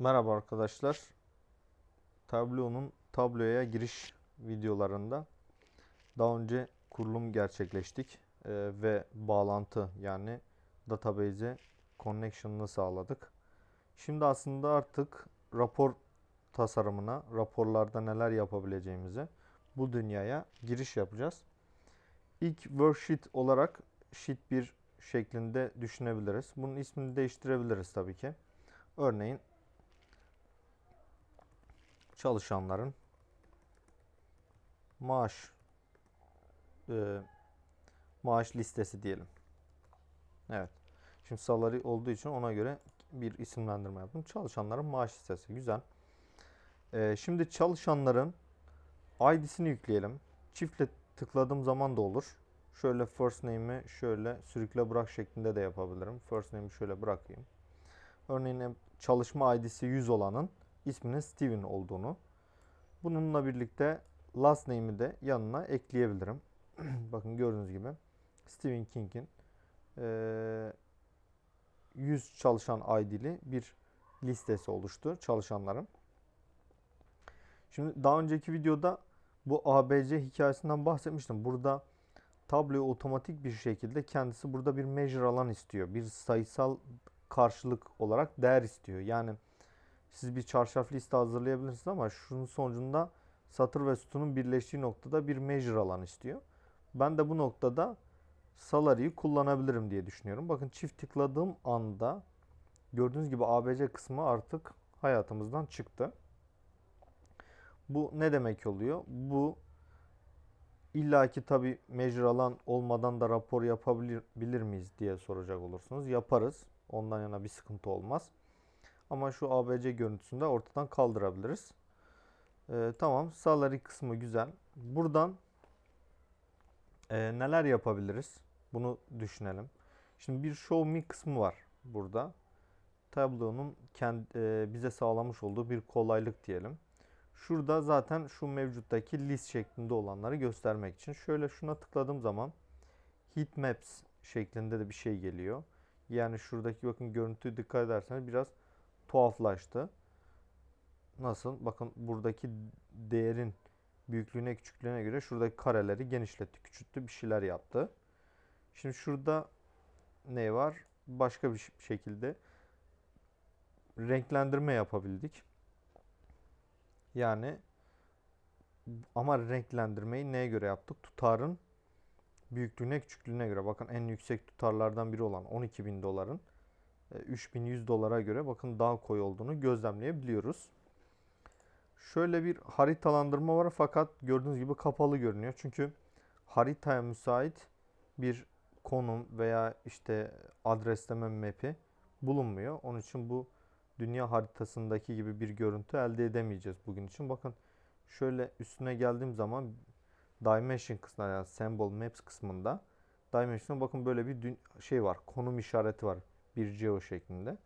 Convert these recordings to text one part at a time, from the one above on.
Merhaba arkadaşlar. Tableau'nun tabloya giriş videolarında daha önce kurulum gerçekleştik Ee, ve bağlantı yani database'e connection'ını sağladık. Şimdi aslında artık rapor tasarımına, raporlarda neler yapabileceğimize bu dünyaya giriş yapacağız. İlk worksheet olarak sheet 1 şeklinde düşünebiliriz. Bunun ismini değiştirebiliriz tabii ki. Örneğin çalışanların maaş e, maaş listesi diyelim. Evet. Şimdi salary olduğu için ona göre bir isimlendirme yaptım. Çalışanların maaş listesi. Güzel. E, şimdi çalışanların ID'sini yükleyelim. Çiftle tıkladığım zaman da olur. Şöyle first name'i şöyle sürükle bırak şeklinde de yapabilirim. First name'i şöyle bırakayım. Örneğin çalışma ID'si 100 olanın isminin Steven olduğunu. Bununla birlikte last name'i de yanına ekleyebilirim. Bakın gördüğünüz gibi Stephen King'in eee 100 çalışan ID'li bir listesi oluştu çalışanların. Şimdi daha önceki videoda bu ABC hikayesinden bahsetmiştim. Burada tabloyu otomatik bir şekilde kendisi burada bir measure alan istiyor. Bir sayısal karşılık olarak değer istiyor. Yani siz bir çarşaf liste hazırlayabilirsiniz ama şunun sonucunda satır ve sütunun birleştiği noktada bir measure alan istiyor. Ben de bu noktada salary'yi kullanabilirim diye düşünüyorum. Bakın çift tıkladığım anda gördüğünüz gibi ABC kısmı artık hayatımızdan çıktı. Bu ne demek oluyor? Bu illaki tabi measure alan olmadan da rapor yapabilir bilir miyiz diye soracak olursunuz. Yaparız. Ondan yana bir sıkıntı olmaz. Ama şu ABC görüntüsünü de ortadan kaldırabiliriz. Ee, tamam. Salary kısmı güzel. Buradan e, neler yapabiliriz? Bunu düşünelim. Şimdi bir show me kısmı var burada. Tableau'nun kendi, e, bize sağlamış olduğu bir kolaylık diyelim. Şurada zaten şu mevcuttaki list şeklinde olanları göstermek için. Şöyle şuna tıkladığım zaman heat maps şeklinde de bir şey geliyor. Yani şuradaki bakın görüntüyü dikkat ederseniz biraz tuhaflaştı. Nasıl? Bakın buradaki değerin büyüklüğüne küçüklüğüne göre şuradaki kareleri genişletti, küçülttü, bir şeyler yaptı. Şimdi şurada ne var? Başka bir şekilde renklendirme yapabildik. Yani ama renklendirmeyi neye göre yaptık? Tutarın büyüklüğüne küçüklüğüne göre. Bakın en yüksek tutarlardan biri olan 12.000 doların 3100 dolara göre bakın daha koyu olduğunu gözlemleyebiliyoruz. Şöyle bir haritalandırma var fakat gördüğünüz gibi kapalı görünüyor. Çünkü haritaya müsait bir konum veya işte adresleme map'i bulunmuyor. Onun için bu dünya haritasındaki gibi bir görüntü elde edemeyeceğiz bugün için. Bakın şöyle üstüne geldiğim zaman Dimension kısmında yani Symbol Maps kısmında Dimension'a bakın böyle bir şey var. Konum işareti var. Bir geo şeklinde.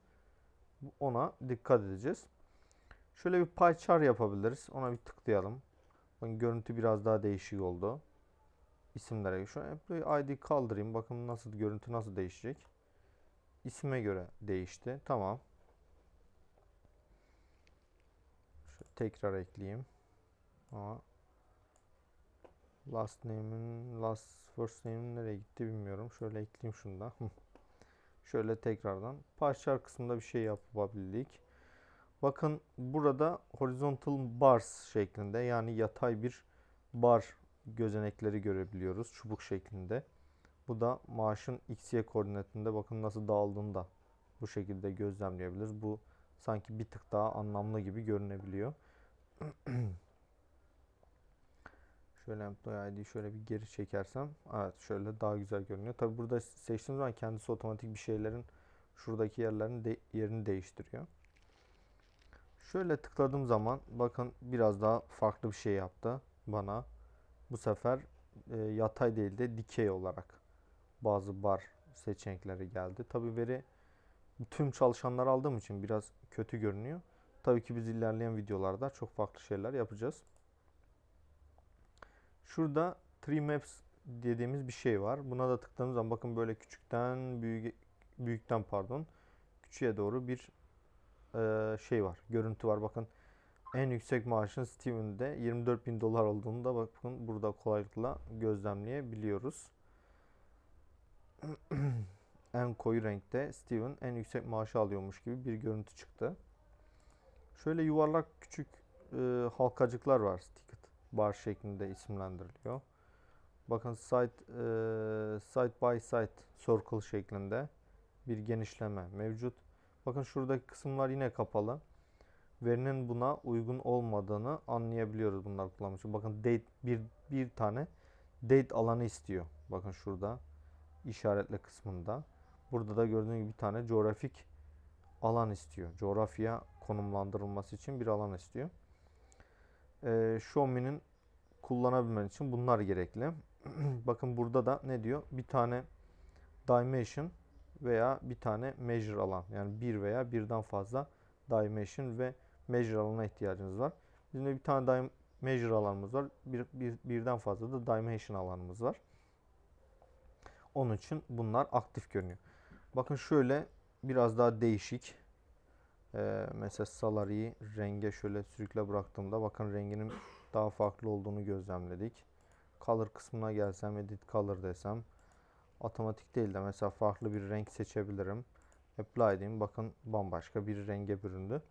Ona dikkat edeceğiz. Şöyle bir pie chart yapabiliriz. Ona bir tıklayalım. Bakın görüntü biraz daha değişik oldu. İsimlere. Şu Employee ID kaldırayım. Bakın nasıl görüntü nasıl değişecek. İsime göre değişti. Tamam. Şöyle tekrar ekleyeyim. Ama last name'in last first name'in nereye gitti bilmiyorum. Şöyle ekleyeyim şunu da. Şöyle tekrardan parçalar kısmında bir şey yapabildik. Bakın burada horizontal bars şeklinde yani yatay bir bar gözenekleri görebiliyoruz çubuk şeklinde. Bu da maaşın x-y koordinatında bakın nasıl dağıldığını da bu şekilde gözlemleyebiliriz. Bu sanki bir tık daha anlamlı gibi görünebiliyor. şöyle employee ID şöyle bir geri çekersem evet şöyle daha güzel görünüyor. Tabi burada seçtiğim zaman kendisi otomatik bir şeylerin şuradaki yerlerin de, yerini değiştiriyor. Şöyle tıkladığım zaman bakın biraz daha farklı bir şey yaptı bana. Bu sefer e, yatay değil de dikey olarak bazı bar seçenekleri geldi. Tabi veri tüm çalışanlar aldığım için biraz kötü görünüyor. Tabii ki biz ilerleyen videolarda çok farklı şeyler yapacağız. Şurada Tree Maps dediğimiz bir şey var. Buna da tıkladığımız zaman bakın böyle küçükten büyük büyükten pardon küçüğe doğru bir e, şey var. Görüntü var. Bakın en yüksek maaşın Steven'de 24 bin dolar olduğunu da bakın burada kolaylıkla gözlemleyebiliyoruz. en koyu renkte Steven en yüksek maaşı alıyormuş gibi bir görüntü çıktı. Şöyle yuvarlak küçük e, halkacıklar var. Bar şeklinde isimlendiriliyor. Bakın side, e, side by side circle şeklinde bir genişleme mevcut. Bakın şuradaki kısımlar yine kapalı. Verinin buna uygun olmadığını anlayabiliyoruz bunlar kullanmış. Bakın date bir bir tane date alanı istiyor. Bakın şurada işaretle kısmında. Burada da gördüğünüz gibi bir tane coğrafik alan istiyor. Coğrafya konumlandırılması için bir alan istiyor. Ee, Xiaomi'nin kullanabilmen için bunlar gerekli. Bakın burada da ne diyor? Bir tane dimension veya bir tane measure alan. Yani bir veya birden fazla dimension ve measure alana ihtiyacınız var. Bizim de bir tane measure alanımız var. Bir, bir, birden fazla da dimension alanımız var. Onun için bunlar aktif görünüyor. Bakın şöyle biraz daha değişik. Ee, mesela salary'yi renge şöyle sürükle bıraktığımda bakın renginin daha farklı olduğunu gözlemledik. Color kısmına gelsem edit color desem otomatik değil de mesela farklı bir renk seçebilirim. Apply diyeyim. Bakın bambaşka bir renge büründü.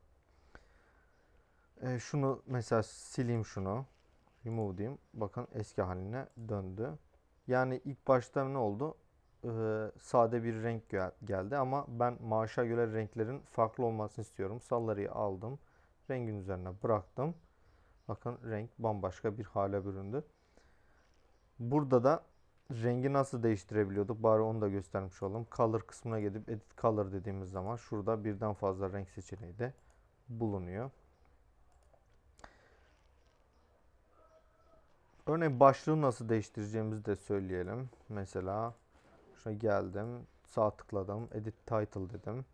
Ee, şunu mesela sileyim şunu. Remove diyeyim. Bakın eski haline döndü. Yani ilk başta ne oldu? Sade bir renk gel- geldi ama ben maaşa göre renklerin farklı olmasını istiyorum. Sallarıyı aldım. Rengin üzerine bıraktım. Bakın renk bambaşka bir hale büründü. Burada da rengi nasıl değiştirebiliyorduk? Bari onu da göstermiş olalım. Color kısmına gidip edit color dediğimiz zaman şurada birden fazla renk seçeneği de bulunuyor. Örneğin başlığı nasıl değiştireceğimizi de söyleyelim. Mesela şuna geldim, sağ tıkladım, edit title dedim.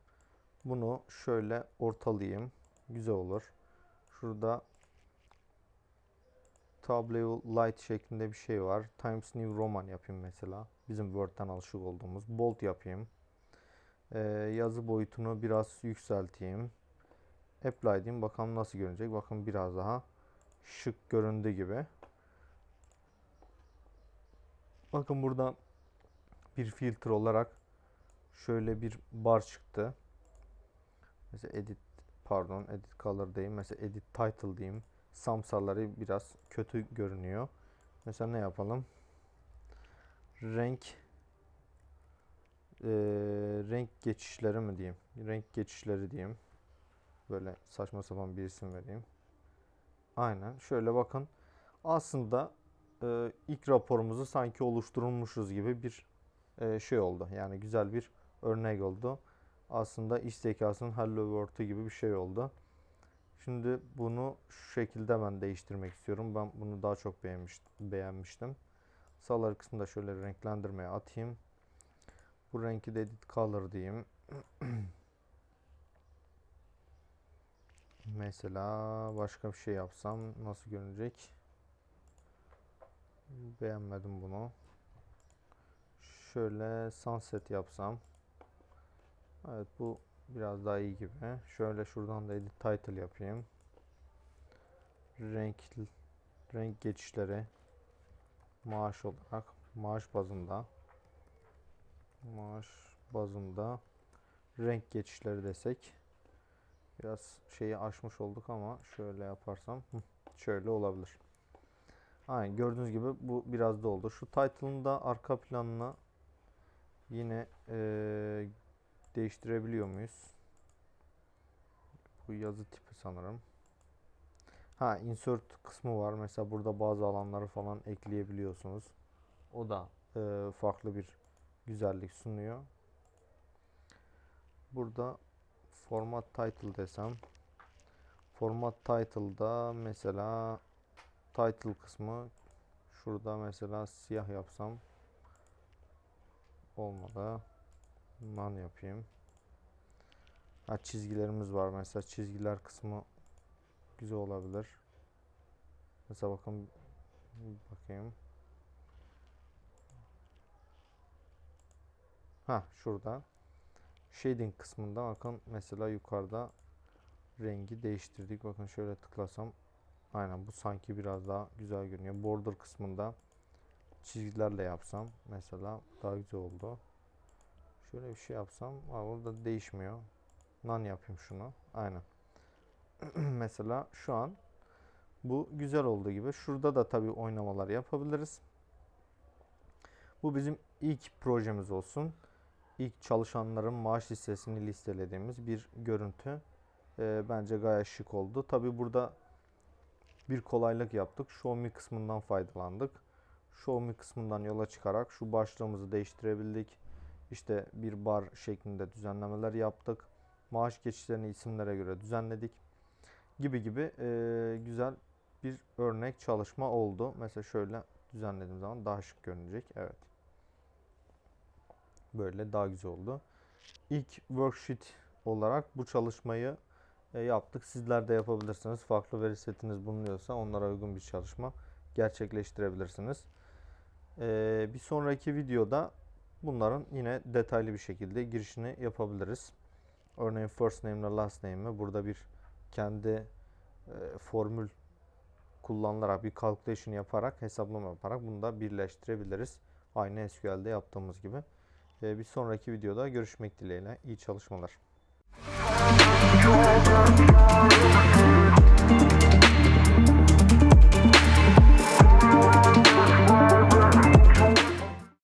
Bunu şöyle ortalayayım. Güzel olur. Şurada Tableau Light şeklinde bir şey var. Times New Roman yapayım mesela. Bizim Word'den alışık olduğumuz. Bold yapayım. Ee, yazı boyutunu biraz yükselteyim. Apply diyeyim. Bakalım nasıl görünecek. Bakın biraz daha şık göründü gibi. Bakın burada bir filtre olarak şöyle bir bar çıktı. Mesela edit pardon edit color diyeyim. Mesela edit title diyeyim. Samsarları biraz kötü görünüyor. Mesela ne yapalım? Renk eee, renk geçişleri mi diyeyim? Renk geçişleri diyeyim. Böyle saçma sapan bir isim vereyim. Aynen. Şöyle bakın. Aslında e, ilk raporumuzu sanki oluşturulmuşuz gibi bir e, şey oldu. Yani güzel bir örnek oldu. Aslında iş zekasının Hello World'u gibi bir şey oldu. Şimdi bunu şu şekilde ben değiştirmek istiyorum. Ben bunu daha çok beğenmiş, beğenmiştim. Sağlar kısmında şöyle renklendirmeye atayım. Bu renki de edit color diyeyim. Mesela başka bir şey yapsam nasıl görünecek? Beğenmedim bunu. Şöyle sunset yapsam. Evet bu biraz daha iyi gibi. Şöyle şuradan da edit title yapayım. Renk renk geçişleri maaş olarak maaş bazında maaş bazında renk geçişleri desek biraz şeyi aşmış olduk ama şöyle yaparsam şöyle olabilir. Aynen gördüğünüz gibi bu biraz da oldu. Şu title'ın da arka planına yine eee, değiştirebiliyor muyuz? Bu yazı tipi sanırım. Ha insert kısmı var. Mesela burada bazı alanları falan ekleyebiliyorsunuz. O da eee, farklı bir güzellik sunuyor. Burada format title desem format title'da mesela title kısmı şurada mesela siyah yapsam olmadı. None yapayım. Ha çizgilerimiz var mesela çizgiler kısmı güzel olabilir. Mesela bakın bakayım. Ha şurada shading kısmında bakın mesela yukarıda rengi değiştirdik. Bakın şöyle tıklasam aynen bu sanki biraz daha güzel görünüyor. Border kısmında çizgilerle yapsam mesela daha güzel oldu. Şöyle bir şey yapsam aa, orada değişmiyor. Nan yapayım şunu. Aynen. mesela şu an bu güzel olduğu gibi. Şurada da tabii oynamalar yapabiliriz. Bu bizim ilk projemiz olsun. İlk çalışanların maaş listesini listelediğimiz bir görüntü. Ee, bence gayet şık oldu. Tabii burada bir kolaylık yaptık. Show me kısmından faydalandık. Show me kısmından yola çıkarak şu başlığımızı değiştirebildik. İşte bir bar şeklinde düzenlemeler yaptık. Maaş geçişlerini isimlere göre düzenledik. Gibi gibi ee, güzel bir örnek çalışma oldu. Mesela şöyle düzenlediğim zaman daha şık görünecek. Evet. Böyle daha güzel oldu. İlk worksheet olarak bu çalışmayı e, yaptık. Sizler de yapabilirsiniz. Farklı veri setiniz bulunuyorsa onlara uygun bir çalışma gerçekleştirebilirsiniz. E, bir sonraki videoda bunların yine detaylı bir şekilde girişini yapabiliriz. Örneğin first name ile last name'i burada bir kendi e, formül kullanılarak bir calculation yaparak hesaplama yaparak bunu da birleştirebiliriz. Aynı SQL'de yaptığımız gibi. E, bir sonraki videoda görüşmek dileğiyle. İyi çalışmalar.